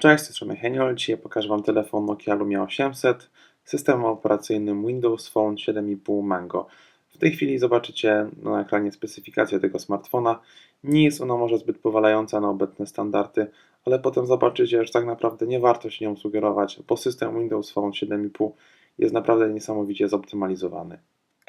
Cześć, z strony Heniol. Dzisiaj pokażę Wam telefon Nokia Lumia 800 z systemem operacyjnym Windows Phone 7,5 Mango. W tej chwili zobaczycie na ekranie specyfikację tego smartfona. Nie jest ona może zbyt powalająca na obecne standardy, ale potem zobaczycie, że tak naprawdę nie warto się nią sugerować, bo system Windows Phone 7,5 jest naprawdę niesamowicie zoptymalizowany.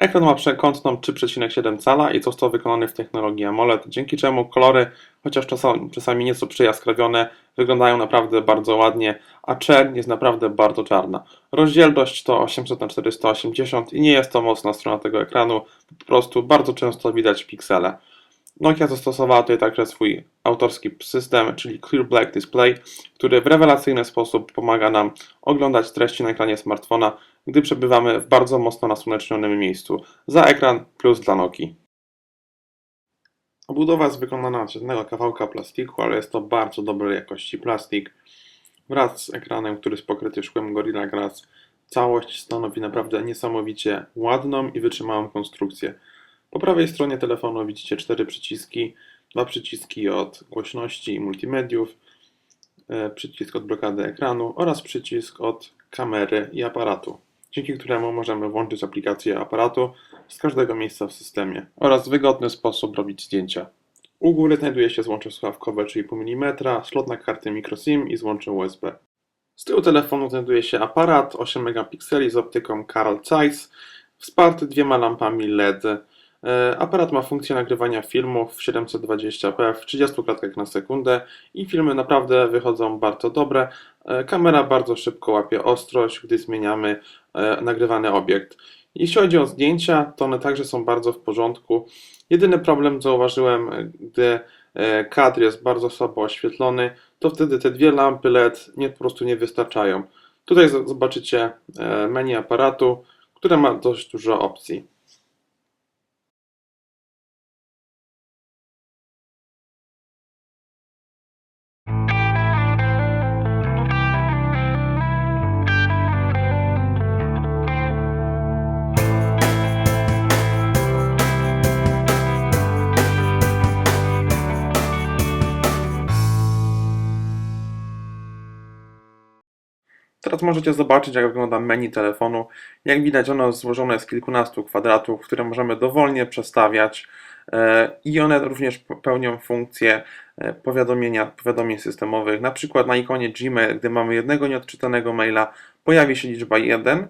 Ekran ma przekątną 3,7 cala i został wykonany w technologii AMOLED, dzięki czemu kolory, chociaż czasami, nieco przejaskrawione, wyglądają naprawdę bardzo ładnie, a czerń jest naprawdę bardzo czarna. Rozdzielczość to 800 na 480 i nie jest to mocna strona tego ekranu, po prostu bardzo często widać piksele. Nokia zastosowała tutaj także swój autorski system, czyli Clear Black Display, który w rewelacyjny sposób pomaga nam oglądać treści na ekranie smartfona, gdy przebywamy w bardzo mocno nasłonecznionym miejscu. Za ekran plus dla Nokii. Obudowa jest wykonana z jednego kawałka plastiku, ale jest to bardzo dobrej jakości plastik. Wraz z ekranem, który jest pokryty szkłem Gorilla Glass, całość stanowi naprawdę niesamowicie ładną i wytrzymałą konstrukcję. Po prawej stronie telefonu widzicie cztery przyciski, dwa przyciski od głośności i multimediów, e, przycisk od blokady ekranu oraz przycisk od kamery i aparatu, dzięki któremu możemy włączyć aplikację aparatu z każdego miejsca w systemie oraz w wygodny sposób robić zdjęcia. U góry znajduje się złącze słuchawkowe 3,5 mm, slot na karty microSIM i złącze USB. Z tyłu telefonu znajduje się aparat 8 megapikseli z optyką Carl Zeiss, wsparty dwiema lampami LED. E, Aparat ma funkcję nagrywania filmów w 720p w 30 klatkach na sekundę i filmy naprawdę wychodzą bardzo dobre. E, Kamera bardzo szybko łapie ostrość, gdy zmieniamy nagrywany obiekt. Jeśli chodzi o zdjęcia, to one także są bardzo w porządku. Jedyny problem zauważyłem, gdy e, kadr jest bardzo słabo oświetlony, to wtedy te dwie lampy LED nie, po prostu nie wystarczają. Tutaj zobaczycie e, menu aparatu, które ma dość dużo opcji. Teraz możecie zobaczyć, jak wygląda menu telefonu. Jak widać, ono złożone jest z kilkunastu kwadratów, które możemy dowolnie przestawiać e, i one również pełnią funkcję e, powiadomienia, powiadomień systemowych. Na przykład na ikonie Gmail, gdy mamy jednego nieodczytanego maila, pojawi się liczba 1,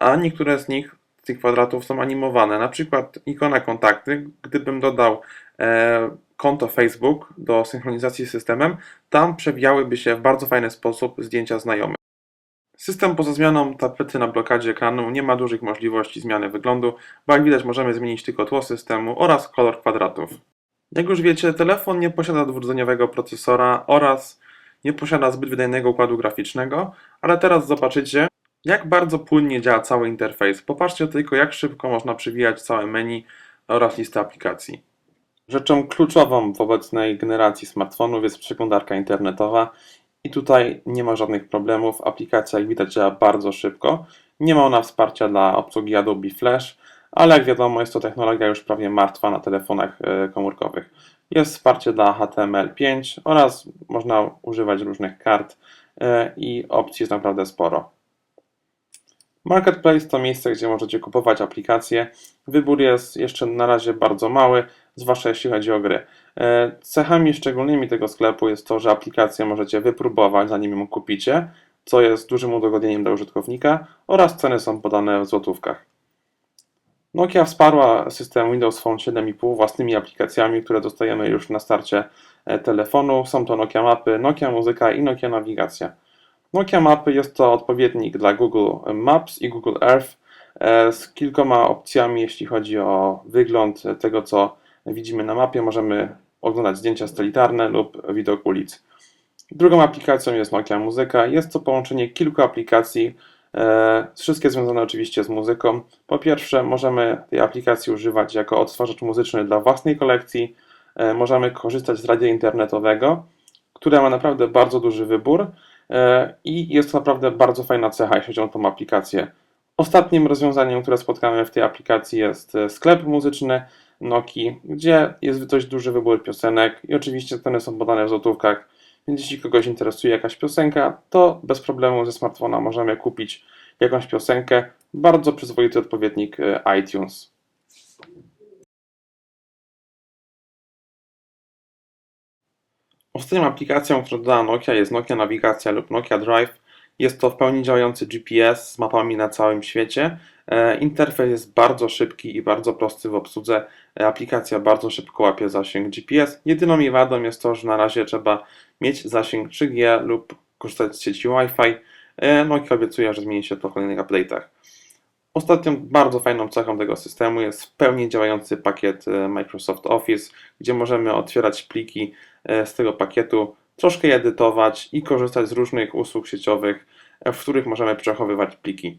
a niektóre z nich, z tych kwadratów są animowane. Na przykład ikona kontakty, gdybym dodał e, konto Facebook do synchronizacji z systemem, tam przewijałyby się w bardzo fajny sposób zdjęcia znajomych. System poza zmianą tapety na blokadzie ekranu nie ma dużych możliwości zmiany wyglądu, bo jak widać możemy zmienić tylko tło systemu oraz kolor kwadratów. Jak już wiecie, telefon nie posiada dwurdzeniowego procesora oraz nie posiada zbyt wydajnego układu graficznego, ale teraz zobaczycie, jak bardzo płynnie działa cały interfejs. Popatrzcie tylko, jak szybko można przewijać całe menu oraz listę aplikacji. Rzeczą kluczową w obecnej generacji smartfonów jest przeglądarka internetowa i tutaj nie ma żadnych problemów. Aplikacja, jak widać, działa bardzo szybko. Nie ma ona wsparcia dla obsługi Adobe Flash, ale jak wiadomo, jest to technologia już prawie martwa na telefonach e, komórkowych. Jest wsparcie dla HTML5 oraz można używać różnych kart e, i opcji jest naprawdę sporo. Marketplace to miejsce, gdzie możecie kupować aplikacje. Wybór jest jeszcze na razie bardzo mały, zwłaszcza jeśli chodzi o gry. E, Cechami szczególnymi tego sklepu jest to, że aplikację możecie wypróbować zanim ją kupicie, co jest dużym udogodnieniem dla użytkownika oraz ceny są podane w złotówkach. Nokia wsparła system Windows Phone 7,5 własnymi aplikacjami, które dostajemy już na starcie e, telefonu. Są to Nokia Mapy, Nokia Muzyka i Nokia Nawigacja. Nokia Mapy jest to odpowiednik dla Google Maps i Google Earth e, z kilkoma opcjami, jeśli chodzi o wygląd tego, co widzimy na mapie. Możemy oglądać zdjęcia satelitarne lub widok ulic. Drugą aplikacją jest Nokia Muzyka. Jest to połączenie kilku aplikacji, e, wszystkie związane oczywiście z muzyką. Po pierwsze, możemy tej aplikacji używać jako odtwarzacz muzyczny dla własnej kolekcji. E, Możemy korzystać z radia internetowego, które ma naprawdę bardzo duży wybór e, i jest to naprawdę bardzo fajna cecha, jeśli chodzi o tą aplikację. Ostatnim rozwiązaniem, które spotkamy w tej aplikacji jest e, sklep muzyczny Nokii, gdzie jest dość duży wybór piosenek i oczywiście ceny są podane w złotówkach, Więc jeśli kogoś interesuje jakaś piosenka, to bez problemu ze smartfona możemy kupić jakąś piosenkę. Bardzo przyzwoity odpowiednik e, iTunes. Ostatnią aplikacją, którą dodała Nokia jest Nokia Nawigacja lub Nokia Drive. Jest to w pełni działający GPS z mapami na całym świecie. E, Interfejs jest bardzo szybki i bardzo prosty w obsłudze. E, Aplikacja bardzo szybko łapie zasięg GPS. Jedyną jej wadą jest to, że na razie trzeba mieć zasięg 3G lub korzystać z sieci Wi-Fi. E, Nokia obiecuje, że zmieni się to w kolejnych update'ach. Ostatnią bardzo fajną cechą tego systemu jest w pełni działający pakiet Microsoft Office, gdzie możemy otwierać pliki z tego pakietu, troszkę edytować i korzystać z różnych usług sieciowych, w których możemy przechowywać pliki.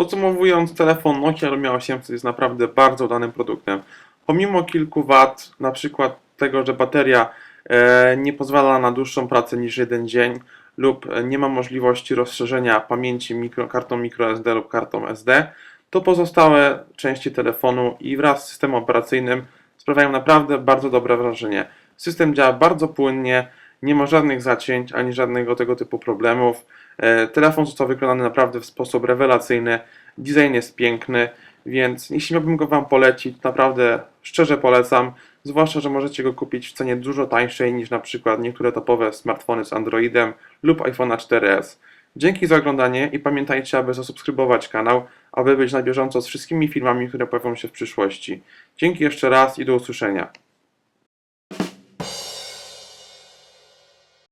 Podsumowując, telefon Nokia Lumia 800 jest naprawdę bardzo udanym produktem. Pomimo kilku wad, na przykład tego, że bateria e, nie pozwala na dłuższą pracę niż jeden dzień lub e, nie ma możliwości rozszerzenia pamięci mikro, kartą microSD lub kartą SD, to pozostałe części telefonu i wraz z systemem operacyjnym sprawiają naprawdę bardzo dobre wrażenie. System działa bardzo płynnie, nie ma żadnych zacięć ani żadnego tego typu problemów. E, Telefon został wykonany naprawdę w sposób rewelacyjny, design jest piękny, więc jeśli miałbym go Wam polecić, naprawdę szczerze polecam, zwłaszcza, że możecie go kupić w cenie dużo tańszej niż na przykład niektóre topowe smartfony z Androidem lub iPhone 4S. Dzięki za oglądanie i pamiętajcie, aby zasubskrybować kanał, aby być na bieżąco z wszystkimi filmami, które pojawią się w przyszłości. Dzięki jeszcze raz i do usłyszenia.